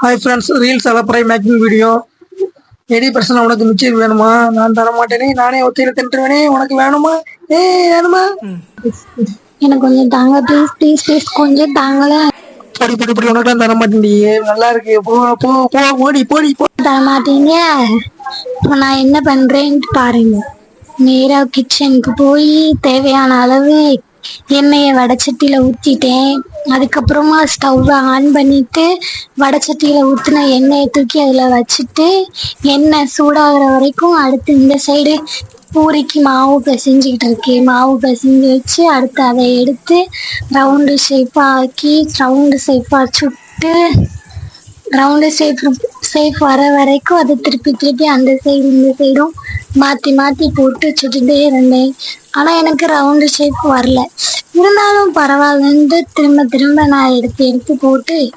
Hi friends reels அலப்பறை making video எடி person உனக்கு மிச்சர் வேணுமா? நான் தர மாட்டேனே நானே ஒத்தையில தின்றுவேனே உனக்கு வேணுமா? ஏ வேணுமா? எனக்கு கொஞ்சம் தாங்க ப்ளீஸ் ப்ளீஸ் ப்ளீஸ் கொஞ்சம் தாங்கள படி படி படி உனக்கு தர மாட்டேன்டி. நல்லா இருக்கு. போ போ போ ஓடி போடி போ. தர மாட்டீங்க. இப்போ நான் என்ன பண்றேன்ட்டு பாருங்க. நேரா கிச்சனுக்கு போய் தேவையான அளவு எண்ணெயை வடச்சட்டியில் ஊற்றிட்டேன் அதுக்கப்புறமா ஸ்டவ்வை ஆன் பண்ணிவிட்டு வடச்சட்டியில் ஊற்றின எண்ணெயை தூக்கி அதில் வச்சுட்டு எண்ணெய் சூடாகிற வரைக்கும் அடுத்து இந்த சைடு பூரிக்கு மாவு பிசைஞ்சிக்கிட்டு இருக்கேன். மாவு பிசைஞ்சு வச்சு அடுத்து அதை எடுத்து ரவுண்டு ஷேப்பாக ஆக்கி ரவுண்டு ஷேப்பாக சுட்டு ரவுண்டு ஷேப் ஷேப் வர வரைக்கும் அதை திருப்பி திருப்பி அந்த சைடு இந்த சைடும் மாற்றி மாற்றி போட்டு சுட்டுட்டே இருந்தேன். ஆனால் எனக்கு ரவுண்டு ஷேப் வரல. இருந்தாலும் பரவாயில்லன்ட்டு திரும்ப திரும்ப நான் எடுத்து எடுத்து போட்டு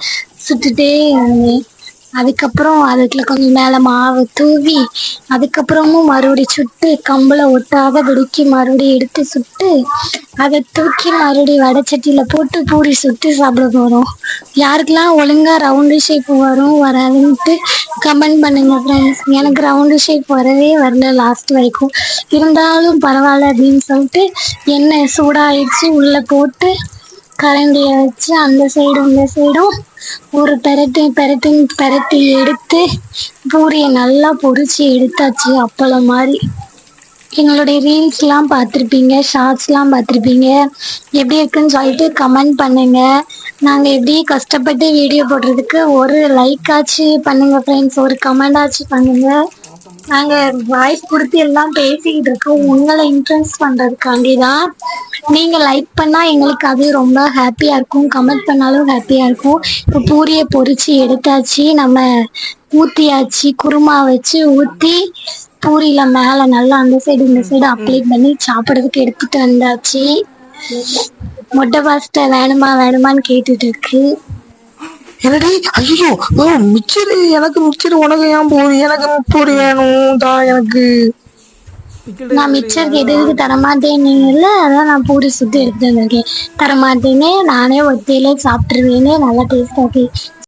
சுட்டுட்டே இருந்தேன். அதுக்கப்புறம் அதுக்குள்ள கொஞ்சம் மேலே மாவு தூவி அதுக்கப்புறமும் மறுபடி சுட்டு கம்பில் ஒட்டாத குடுக்கி மறுபடியும் எடுத்து சுட்டு அதை தூக்கி மறுபடியும் வடைச்சட்டியில் போட்டு பூரி சுட்டு சாப்பிட போகிறோம் யாருக்கெல்லாம் ஒழுங்காக ரவுண்டு ஷேப் வரும் வராதுன்ட்டு கமெண்ட் பண்ணுங்க ஃப்ரெண்ட்ஸ் எனக்கு ரவுண்டு ஷேப் வரவே வரல லாஸ்ட் வரைக்கும். இருந்தாலும் பரவாயில்ல அப்படின்னு சொல்லிட்டு எண்ணெய் சூடாயிடுச்சு உள்ளே போட்டு கரண்டியை வச்சு அந்த சைடும் இந்த சைடும் ஒரு பெரட்டு பெரட்டி பெரட்டி எடுத்து பூரியை நல்லா பொரிச்சு எடுத்தாச்சு அப்பளம் மாதிரி. எங்களுடைய ரீல்ஸ்லாம் பார்த்துருப்பீங்க ஷார்ட்ஸ்லாம் பார்த்துருப்பீங்க. எப்படி இருக்குன்னு சொல்லிட்டு கமெண்ட் பண்ணுங்க. நாங்கள் எப்படி கஷ்டப்பட்டு வீடியோ போடுறதுக்கு ஒரு லைக் ஆச்சு பண்ணுங்க ஃப்ரெண்ட்ஸ் ஒரு கமெண்ட் ஆச்சு பண்ணுங்க. நாங்கள் வாய்ஸ் கொடுத்து எல்லாம் பேசிக்கிட்டு இருக்கோம். உங்களை இன்ட்ரெஸ்ட் பண்ணுறதுக்காண்டி தான் நீங்கள் லைக் பண்ணால் எங்களுக்கு அது ரொம்ப ஹாப்பியாக இருக்கும். கமெண்ட் பண்ணாலும் ஹாப்பியாக இருக்கும். இப்போ பூரியை பொறிச்சு எடுத்தாச்சு. நம்ம ஊற்றியாச்சு குருமா வச்சு ஊற்றி பூரியில் மேலே நல்லா அந்த சைடு இந்த சைடு அப்ளை பண்ணி சாப்பிட்றதுக்கு எடுத்துகிட்டு வந்தாச்சு. மொட்டை பாஸ்டா வேணுமா வேணுமான்னு கேட்டுட்டு இருக்கு. என்னடி? ஐயோ ஓ மிச்சர் எனக்கு மிச்சர் உனக்கு ஏன் பூரி எனக்கு பூரி வேணும் தான் எனக்கு. நான் மிச்சர் எதுக்கு தரமாட்டேன்னீங்கல்ல அதான் நான் பூரி சுத்தி எடுத்து வந்திருக்கேன். தரமாட்டேனே நானே ஒத்தையிலே சாப்பிட்ருவேனே நல்லா டேஸ்டாக ஆகி